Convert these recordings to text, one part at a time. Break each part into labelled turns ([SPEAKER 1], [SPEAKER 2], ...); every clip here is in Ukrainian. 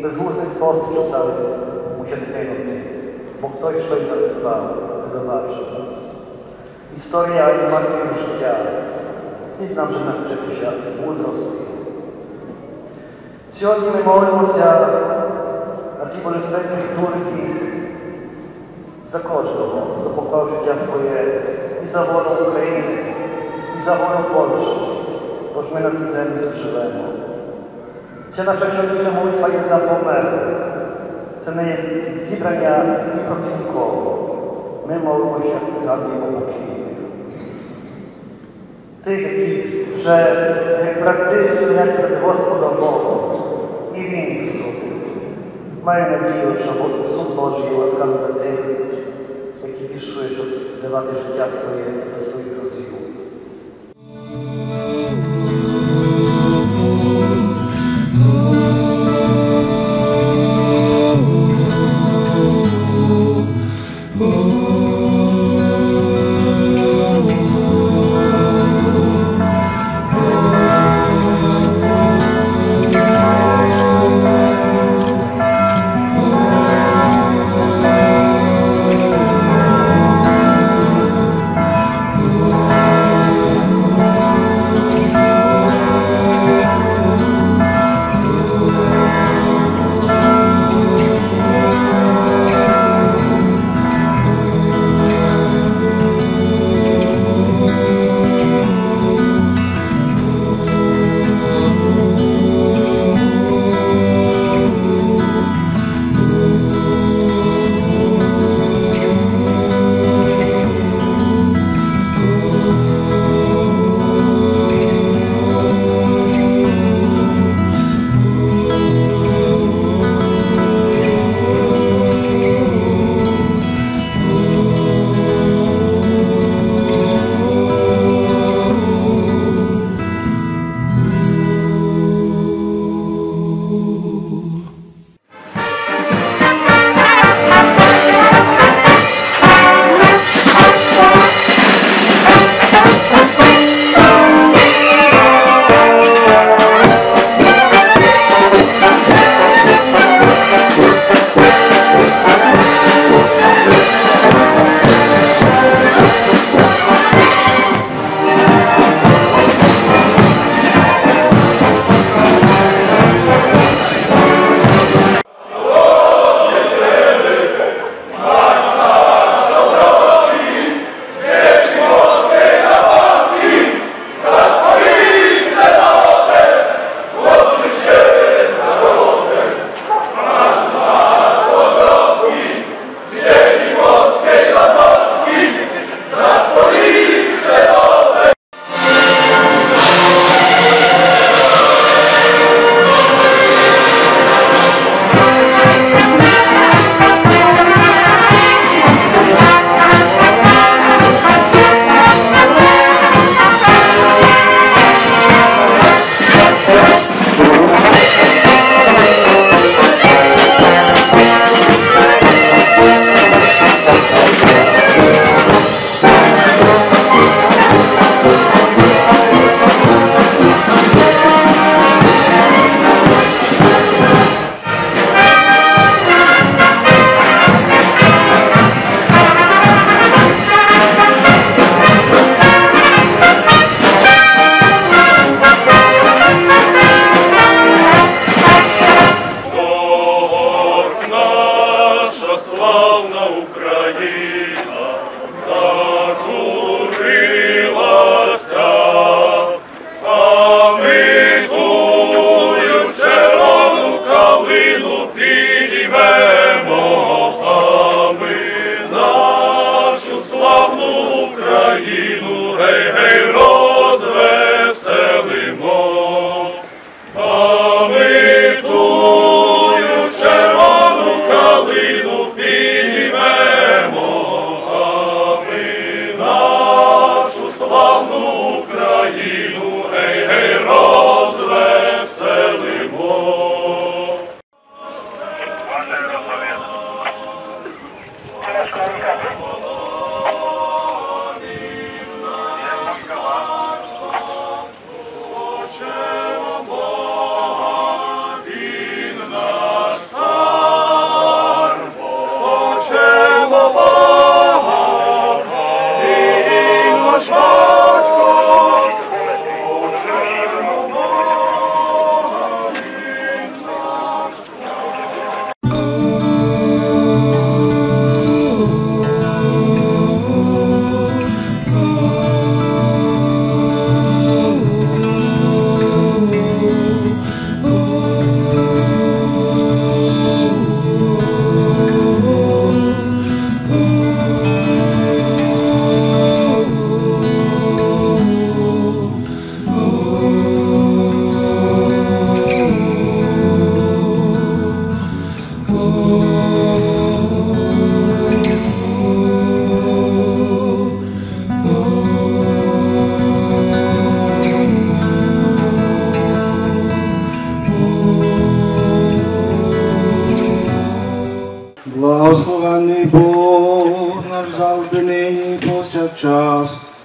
[SPEAKER 1] які безглуздий спосіб часами мусять гинути, бо хтось щось запитав, не добачив. Історія і матері життя слід нам вже навчитися мудрості. Сьогодні ми молимося на ті божественні літургії за кожного, хто поклав життя своє і за волю України, і за волю Польщі, бо ж ми на тій землі тут живемо. Ця наша сьогоднішня молитва є за померлих. Це не зібрання ні проти нікого. Ми молимося і згадуємо покійних. Тих, які вже як стоять перед Господом Богом і Він їх судить. Маю надію, що суд Божий ласкавий на тих, які пішли, щоб давати життя своє за своїх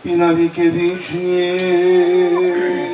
[SPEAKER 2] і на віки вічні.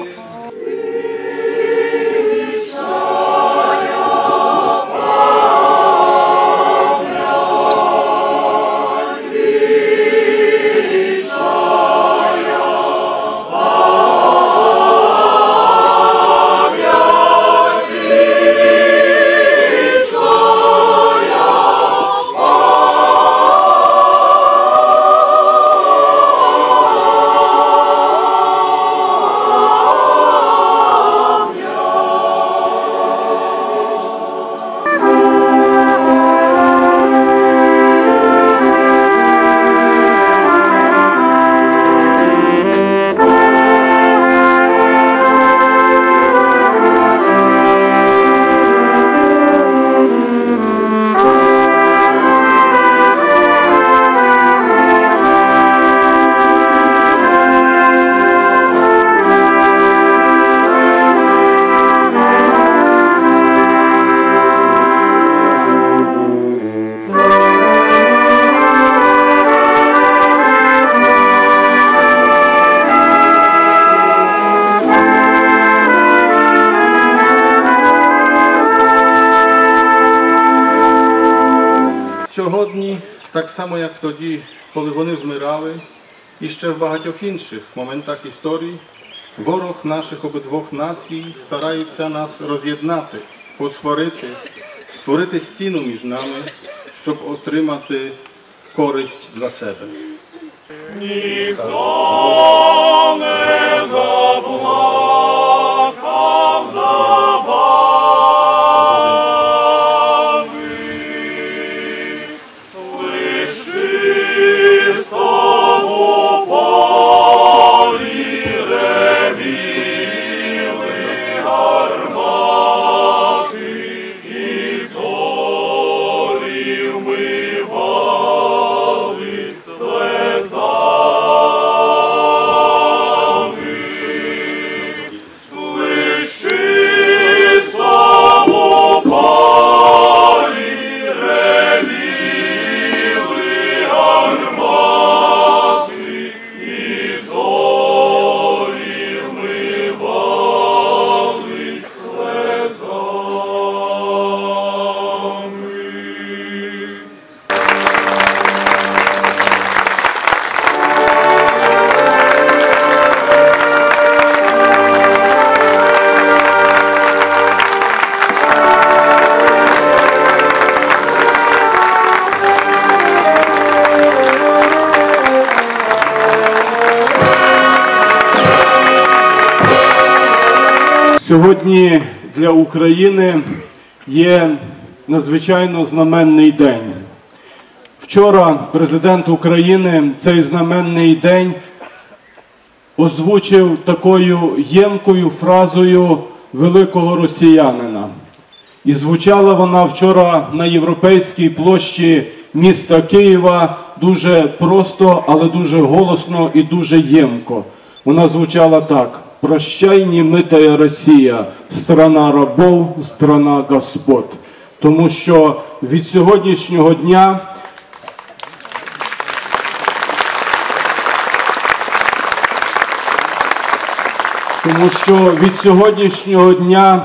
[SPEAKER 3] Тоді, коли вони змирали, і ще в багатьох інших моментах історії, ворог наших обидвох націй старається нас роз'єднати, посварити, створити стіну між нами, щоб отримати користь для себе.
[SPEAKER 4] Ніхто не
[SPEAKER 5] Сьогодні для України є надзвичайно знаменний день. Вчора президент України цей знаменний день озвучив такою ємкою фразою великого росіянина. І звучала вона вчора на європейській площі міста Києва дуже просто, але дуже голосно і дуже ємко. Вона звучала так: Прощай, німитая Росія, страна рабов, страна господ. Тому що від сьогоднішнього дня тому що від сьогоднішнього дня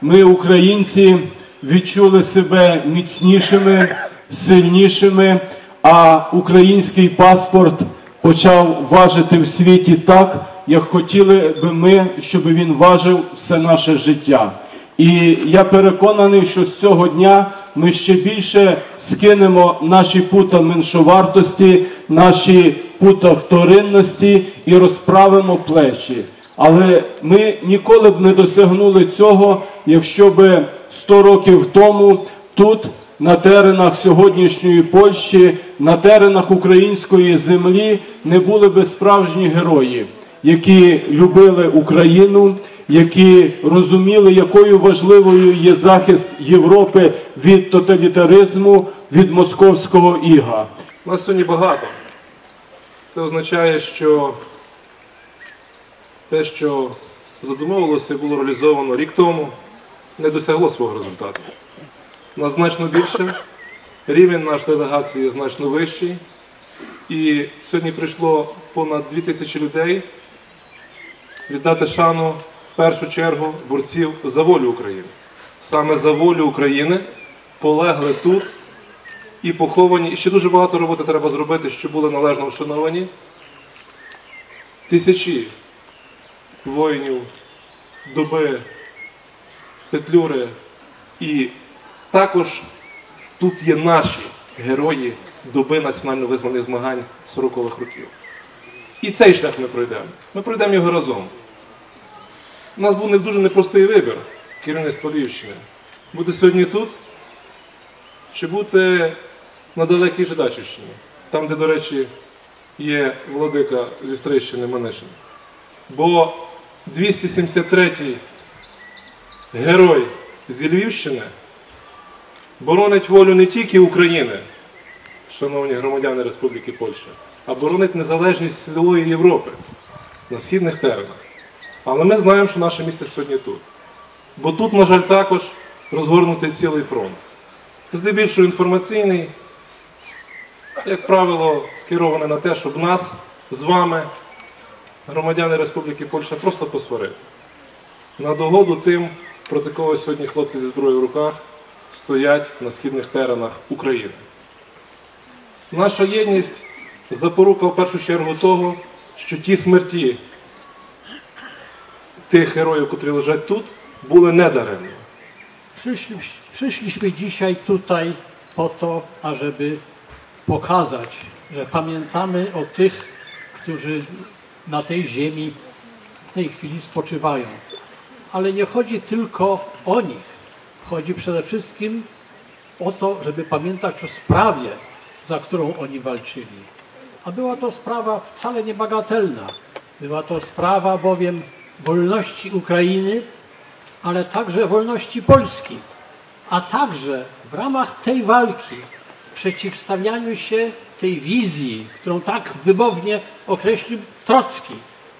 [SPEAKER 5] ми, українці, відчули себе міцнішими, сильнішими, а український паспорт почав важити в світі так, як хотіли би ми, щоб він важив все наше життя. І я переконаний, що з цього дня ми ще більше скинемо наші пута меншовартості, наші пута вторинності і розправимо плечі. Але ми ніколи б не досягнули цього, якщо б 100 років тому тут, на теренах сьогоднішньої Польщі, на теренах української землі, не були б справжні герої, які любили Україну, які розуміли, якою важливою є захист Європи від тоталітаризму, від московського іга.
[SPEAKER 6] Нас сьогодні багато. Це означає, що те, що задумовилося і було реалізовано рік тому, не досягло свого результату. Нас значно більше, рівень нашої делегації значно вищий. І сьогодні прийшло понад 2000 людей віддати шану в першу чергу борців за волю України. Саме за волю України полегли тут і поховані. І ще дуже багато роботи треба зробити, щоб були належно вшановані. Тисячі воїнів доби, петлюри. І також тут є наші герої доби національно-визвольних змагань 40-х років. І цей шлях ми пройдемо. Ми пройдемо його разом. У нас був не дуже непростий вибір керівництва Львівщини. Бути сьогодні тут, чи бути на далекій Жидачівщині, там, де, до речі, є владика зі Стрийщини Манишин. Бо 273-й герой зі Львівщини боронить волю не тільки України, шановні громадяни Республіки Польща, а боронить незалежність цілої Європи на східних теренах. Але ми знаємо, що наше місце сьогодні тут. Бо тут, на жаль, також розгорнутий цілий фронт. Здебільшого інформаційний, як правило, скерований на те, щоб нас з вами, громадяни Республіки Польща, просто посварити. На догоду тим, проти кого сьогодні хлопці зі зброєю в руках стоять на східних теренах України. Наша єдність запорука в першу чергу того, що ті смерті тих героїв, котрі лежать тут, були недаремні.
[SPEAKER 7] Przyszli, przyszliśmy dzisiaj tutaj po to, ażeby pokazać, że pamiętamy o tych, którzy na tej ziemi w tej chwili spoczywają. Ale nie chodzi tylko o nich. Chodzi przede wszystkim o to, żeby pamiętać o sprawie, za którą oni walczyli. A była to sprawa wcale niebagatelna. Była to sprawa bowiem wolności Ukrainy, ale także wolności Polski, a także w ramach tej walki, przeciwstawianiu się tej wizji, którą tak wymownie określił Trocki,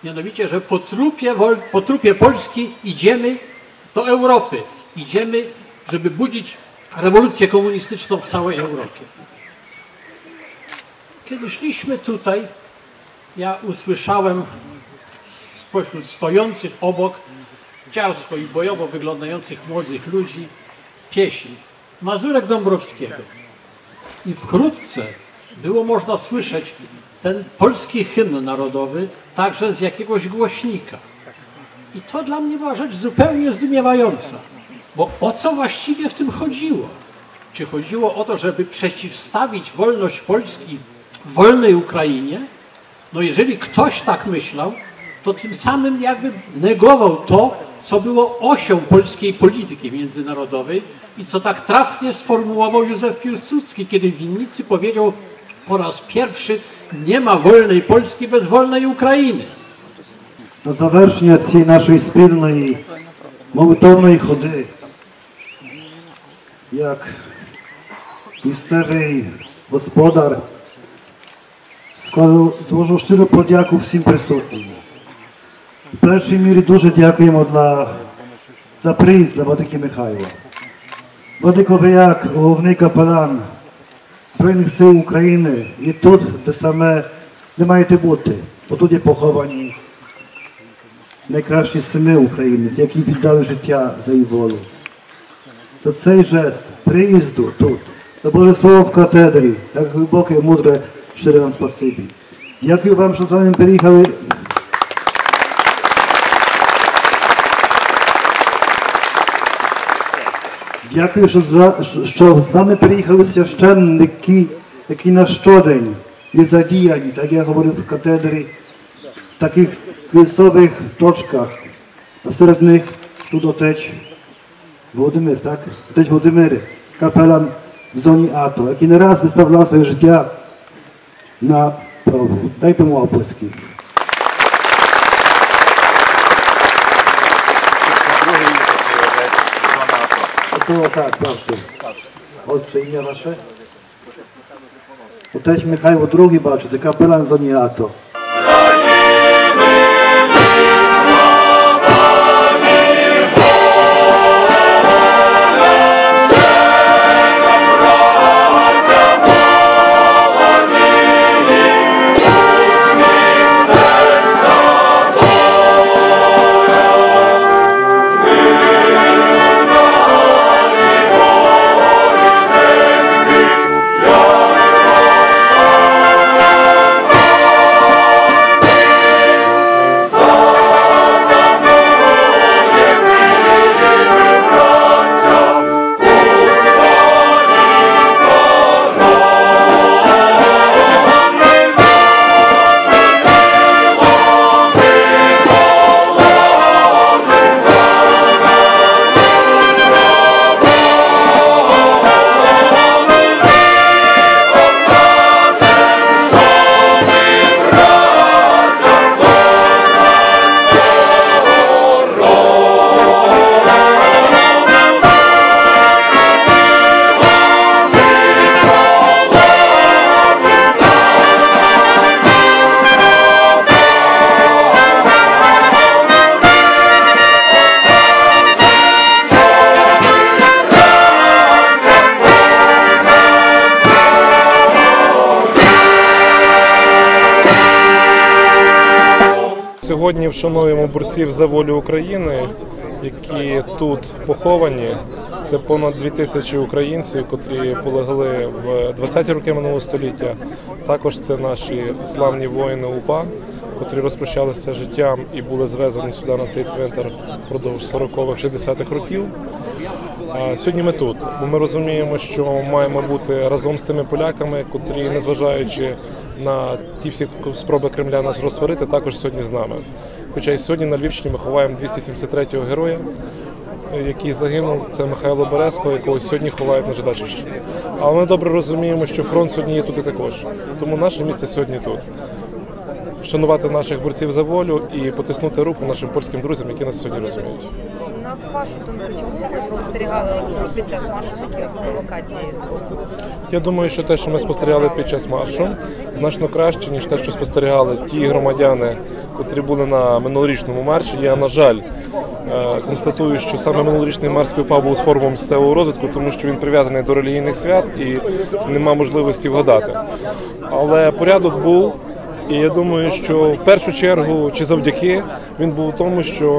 [SPEAKER 7] mianowicie, że po trupie, po trupie Polski idziemy do Europy, idziemy, żeby budzić rewolucję komunistyczną w całej Europie. Kiedy szliśmy tutaj, ja usłyszałem spośród stojących obok dziarsko i bojowo wyglądających młodych ludzi pieśń Mazurek Dąbrowskiego. I wkrótce było można słyszeć ten polski hymn narodowy także z jakiegoś głośnika. I to dla mnie była rzecz zupełnie zdumiewająca, bo o co właściwie w tym chodziło? Czy chodziło o to, żeby przeciwstawić wolność Polski wolnej Ukrainie? No jeżeli ktoś tak myślał, to tym samym jakby negował to, co było osią polskiej polityki międzynarodowej i co tak trafnie sformułował Józef Piłsudski, kiedy w Winnicy powiedział po raz pierwszy nie ma wolnej Polski bez wolnej Ukrainy.
[SPEAKER 1] Na zawerszenie tej naszej spilnej, modlitewnej chody, jak miejscowy gospodar złożył szczerą podjaku wszystkim prysutnym. В першій мірі дуже дякуємо для, за приїзд для Владики Михайла. Владико, ви як головний капелан Збройних сил України і тут, де саме не маєте бути, бо тут є поховані найкращі сини України, які віддали життя за її волю. За цей жест приїзду тут, за Боже Слово в катедрі, так глибоке і мудре, щире вам спасибі. Дякую вам, що з вами приїхали. Дякую, що з, ва- що з нами приїхали священники, які на щодень є задіяні, так я говорив в катедрі, в таких kryzysowych точках, a серед них тут отець Володимир, так? Отець Володимир, капелан в зоні АТО, який не раз виставляв своє життя на пробу. Дайте йому оплески. To było tak zawsze. Ojcze imię nasze. Uteśmy Michał drugi baczy, ty kapelan
[SPEAKER 6] zoniato. Вшануємо борців за волю України, які тут поховані. Це понад дві тисячі українців, котрі полегли в 20-ті роки минулого століття. Також це наші славні воїни УПА, котрі розпрощалися життям і були звезені сюди на цей цвинтар впродовж 40-х, 60-х років. Сьогодні ми тут, бо ми розуміємо, що маємо бути разом з тими поляками, котрі, незважаючи на ті всі спроби Кремля нас розсварити, також сьогодні з нами. Хоча і сьогодні на Львівщині ми ховаємо 273-го героя, який загинув. Це Михайло Березко, якого сьогодні ховають на Жидачівщині. Але ми добре розуміємо, що фронт сьогодні є тут і також. Тому наше місце сьогодні тут. Вшанувати наших борців за волю і потиснути руку нашим польським друзям, які нас сьогодні розуміють.
[SPEAKER 8] На вашу думку, чому ви спостерігали під час маршу такі провокації?
[SPEAKER 6] Я думаю, що те, що ми спостерігали під час маршу, значно краще, ніж те, що спостерігали ті громадяни, котрі були на минулорічному марші. Я, на жаль, е, констатую, що саме минулорічний марш співпав був з формом місцевого розвитку, тому що він прив'язаний до релігійних свят і нема можливості вгадати. Але порядок був. І я думаю, що в першу чергу чи завдяки він був у тому, що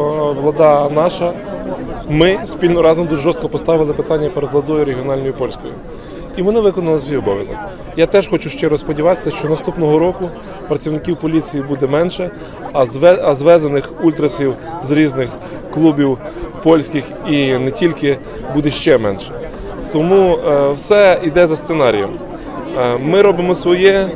[SPEAKER 6] влада наша, ми спільно разом дуже жорстко поставили питання перед владою регіональною польською. І вони виконали свій обов'язок. Я теж хочу щиро сподіватися, що наступного року працівників поліції буде менше, а звезених ультрасів з різних клубів польських і не тільки буде ще менше. Тому е, все йде за сценарієм. Е, Ми робимо своє,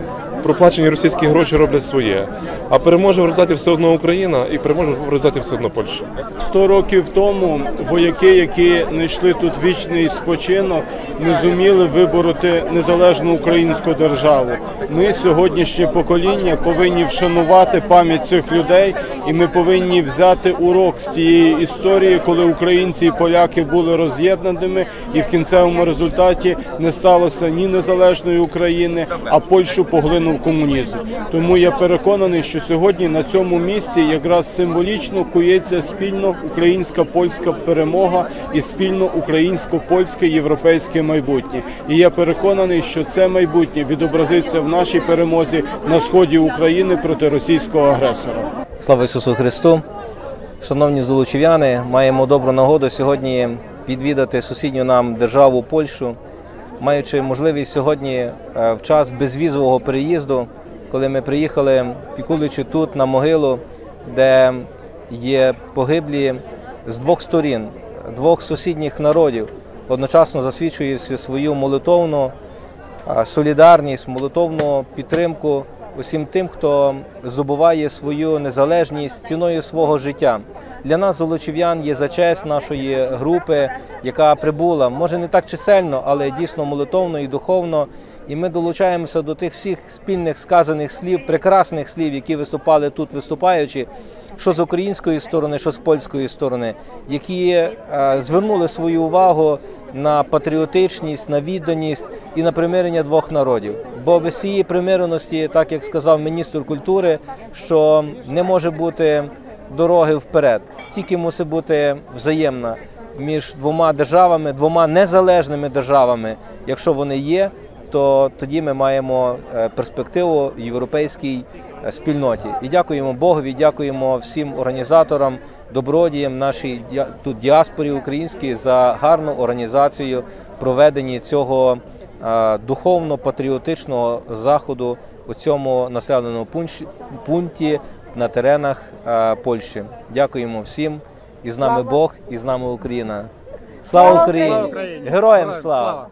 [SPEAKER 6] проплачені російські гроші роблять своє. А переможе в результаті все одно Україна і переможе в результаті все одно Польща.
[SPEAKER 2] Сто років тому вояки, які знайшли тут вічний спочинок, не зуміли вибороти незалежну українську державу. Ми, сьогоднішнє покоління, повинні вшанувати пам'ять цих людей, і ми повинні взяти урок з цієї історії, коли українці і поляки були роз'єднаними, і в кінцевому результаті не сталося ні незалежної України, а Польщу поглинув комунізм. Тому я переконаний, що сьогодні на цьому місці якраз символічно кується спільно українська польська перемога і спільно українсько-польське європейське майбутнє. І я переконаний, що це майбутнє відобразиться в нашій перемозі на сході України проти російського агресора.
[SPEAKER 9] Слава Ісусу Христу! Шановні золочів'яни, маємо добру нагоду сьогодні відвідати сусідню нам державу Польщу, маючи можливість сьогодні е, в час безвізового переїзду, коли ми приїхали, пікуючи тут на могилу, де є погиблі з двох сторін, двох сусідніх народів, одночасно засвідчуючи свою молитовну солідарність, молитовну підтримку усім тим, хто здобуває свою незалежність ціною свого життя. Для нас, золочів'ян, є за честь нашої групи, яка прибула, може не так чисельно, але дійсно молитовно і духовно. І ми долучаємося до тих всіх спільних сказаних слів, прекрасних слів, які виступали тут, виступаючи, що з української сторони, що з польської сторони, які е, звернули свою увагу на патріотичність, на відданість і на примирення двох народів. Бо без цієї примиреності, так як сказав міністр культури, що не може бути дороги вперед, тільки мусить бути взаємна між двома державами, двома незалежними державами. Якщо вони є, то тоді ми маємо е, перспективу європейській е, спільноті. І дякуємо Богові, дякуємо всім організаторам, добродіям нашій тут діаспорі українській за гарну організацію проведення цього духовно-патріотичного заходу у цьому населеному пункті- на теренах Польщі. Дякуємо всім. І з нами Бог, і з нами Україна. Слава Україні! Героям слава!